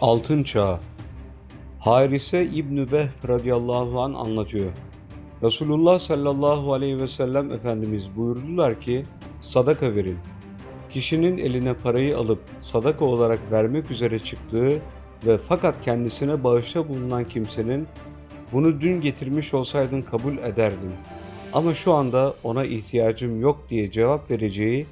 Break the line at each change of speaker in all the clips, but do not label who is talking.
Altın Çağ Harise İbn-i Vehb radıyallahu an anlatıyor. Resulullah sallallahu aleyhi ve sellem Efendimiz buyurdular ki sadaka verin. Kişinin eline parayı alıp sadaka olarak vermek üzere çıktığı ve fakat kendisine bağışta bulunan kimsenin bunu dün getirmiş olsaydın kabul ederdim. Ama şu anda ona ihtiyacım yok diye cevap vereceği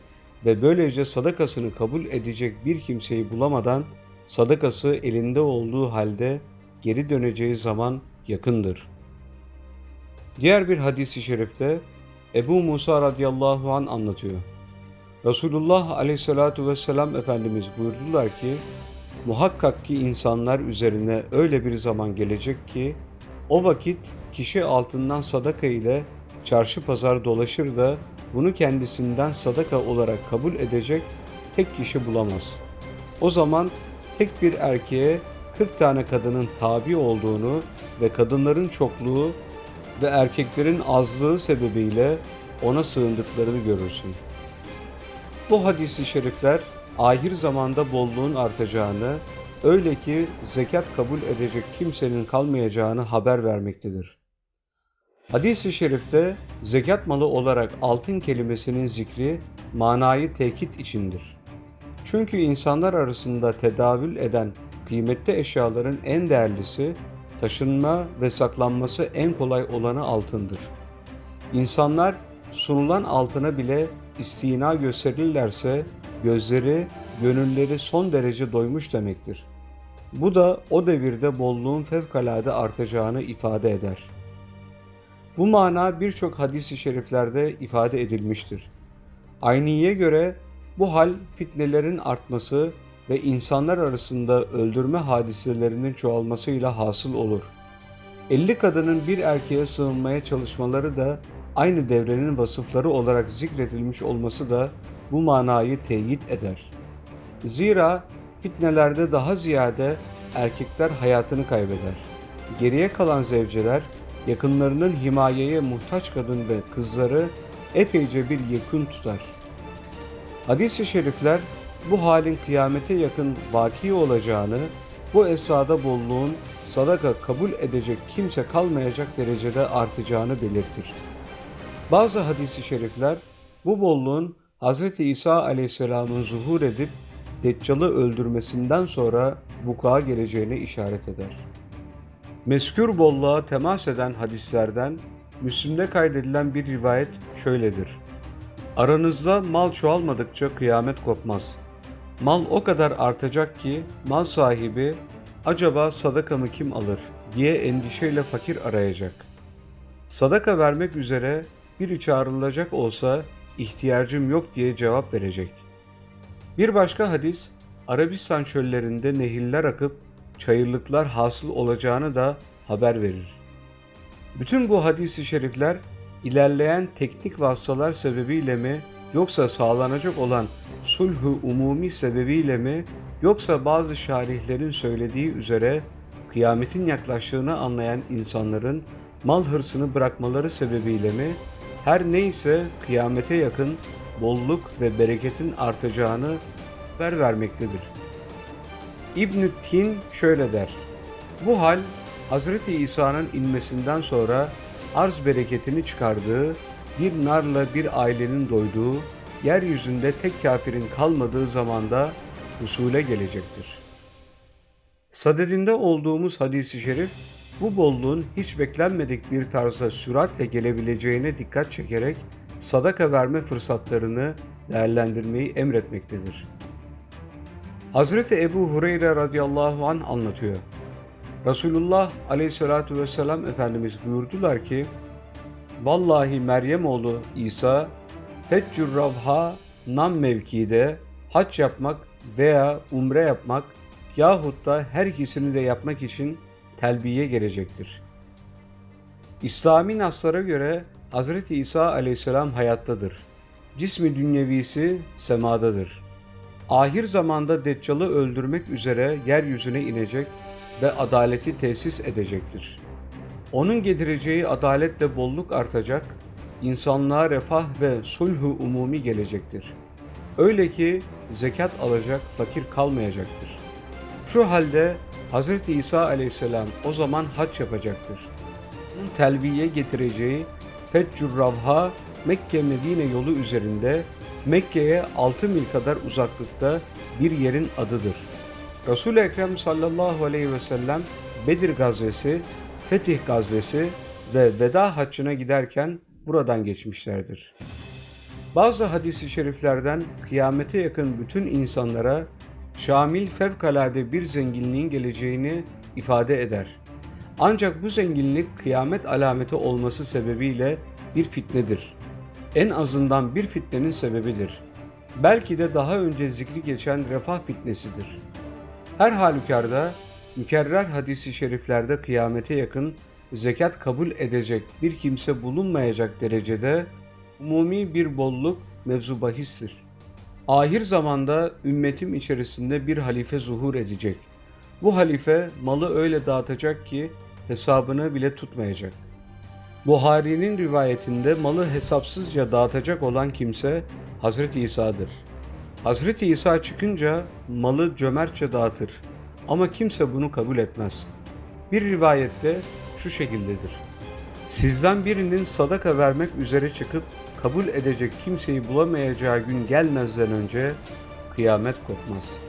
ve böylece sadakasını kabul edecek bir kimseyi bulamadan sadakası elinde olduğu halde geri döneceği zaman yakındır. Diğer bir hadisi şerifte Ebu Musa radıyallahu an anlatıyor. Resulullah aleyhissalatu vesselam Efendimiz buyurdular ki, muhakkak ki insanlar üzerine öyle bir zaman gelecek ki, o vakit kişi altından sadaka ile çarşı pazar dolaşır da bunu kendisinden sadaka olarak kabul edecek tek kişi bulamaz. O zaman tek bir erkeğe 40 tane kadının tabi olduğunu ve kadınların çokluğu ve erkeklerin azlığı sebebiyle ona sığındıklarını görürsün. Bu hadisi şerifler ahir zamanda bolluğun artacağını, öyle ki zekat kabul edecek kimsenin kalmayacağını haber vermektedir. Hadis-i şerifte zekat malı olarak altın kelimesinin zikri manayı tekit içindir. Çünkü insanlar arasında tedavül eden kıymetli eşyaların en değerlisi, taşınma ve saklanması en kolay olanı altındır. İnsanlar sunulan altına bile istina gösterirlerse gözleri, gönülleri son derece doymuş demektir. Bu da o devirde bolluğun fevkalade artacağını ifade eder. Bu mana birçok hadis-i şeriflerde ifade edilmiştir. Ayniye göre bu hal fitnelerin artması ve insanlar arasında öldürme hadiselerinin çoğalmasıyla hasıl olur. 50 kadının bir erkeğe sığınmaya çalışmaları da aynı devrenin vasıfları olarak zikredilmiş olması da bu manayı teyit eder. Zira fitnelerde daha ziyade erkekler hayatını kaybeder. Geriye kalan zevceler yakınlarının himayeye muhtaç kadın ve kızları epeyce bir yakın tutar. Hadis-i şerifler bu halin kıyamete yakın vaki olacağını, bu esada bolluğun sadaka kabul edecek kimse kalmayacak derecede artacağını belirtir. Bazı hadis-i şerifler bu bolluğun Hz. İsa aleyhisselamın zuhur edip Deccal'ı öldürmesinden sonra vuku'a geleceğine işaret eder. Meskür bolluğa temas eden hadislerden Müslim'de kaydedilen bir rivayet şöyledir. Aranızda mal çoğalmadıkça kıyamet kopmaz. Mal o kadar artacak ki mal sahibi acaba sadakamı kim alır diye endişeyle fakir arayacak. Sadaka vermek üzere biri çağrılacak olsa ihtiyacım yok diye cevap verecek. Bir başka hadis Arabistan çöllerinde nehirler akıp çayırlıklar hasıl olacağını da haber verir. Bütün bu hadisi şerifler ilerleyen teknik vasıtalar sebebiyle mi yoksa sağlanacak olan sulhu umumi sebebiyle mi yoksa bazı şarihlerin söylediği üzere kıyametin yaklaştığını anlayan insanların mal hırsını bırakmaları sebebiyle mi her neyse kıyamete yakın bolluk ve bereketin artacağını haber vermektedir. ibn Tin şöyle der. Bu hal Hazreti İsa'nın inmesinden sonra arz bereketini çıkardığı, bir narla bir ailenin doyduğu, yeryüzünde tek kafirin kalmadığı zamanda husule gelecektir. Sadedinde olduğumuz hadisi şerif, bu bolluğun hiç beklenmedik bir tarzda süratle gelebileceğine dikkat çekerek sadaka verme fırsatlarını değerlendirmeyi emretmektedir. Hazreti Ebu Hureyre radıyallahu an anlatıyor. Resulullah aleyhissalatu vesselam Efendimiz buyurdular ki, Vallahi Meryem oğlu İsa, Feccur Ravha nam mevkide hac yapmak veya umre yapmak yahut da her ikisini de yapmak için telbiye gelecektir. İslami naslara göre Hz. İsa aleyhisselam hayattadır. Cismi dünyevisi semadadır. Ahir zamanda Deccal'ı öldürmek üzere yeryüzüne inecek ve adaleti tesis edecektir. Onun getireceği adaletle bolluk artacak, insanlığa refah ve sulhu umumi gelecektir. Öyle ki zekat alacak fakir kalmayacaktır. Şu halde Hz. İsa aleyhisselam o zaman hac yapacaktır. Onun telbiye getireceği Feccur Ravha Mekke Medine yolu üzerinde Mekke'ye 6 mil kadar uzaklıkta bir yerin adıdır. Resul-i Ekrem sallallahu aleyhi ve sellem Bedir gazvesi, Fetih gazvesi ve Veda haccına giderken buradan geçmişlerdir. Bazı hadisi şeriflerden kıyamete yakın bütün insanlara şamil fevkalade bir zenginliğin geleceğini ifade eder. Ancak bu zenginlik kıyamet alameti olması sebebiyle bir fitnedir. En azından bir fitnenin sebebidir. Belki de daha önce zikri geçen refah fitnesidir. Her halükarda mükerrer hadisi şeriflerde kıyamete yakın zekat kabul edecek bir kimse bulunmayacak derecede umumi bir bolluk mevzu bahistir. Ahir zamanda ümmetim içerisinde bir halife zuhur edecek. Bu halife malı öyle dağıtacak ki hesabını bile tutmayacak. Buhari'nin rivayetinde malı hesapsızca dağıtacak olan kimse Hazreti İsa'dır. Hazreti İsa çıkınca malı cömertçe dağıtır ama kimse bunu kabul etmez. Bir rivayette şu şekildedir. Sizden birinin sadaka vermek üzere çıkıp kabul edecek kimseyi bulamayacağı gün gelmezden önce kıyamet kopmaz.''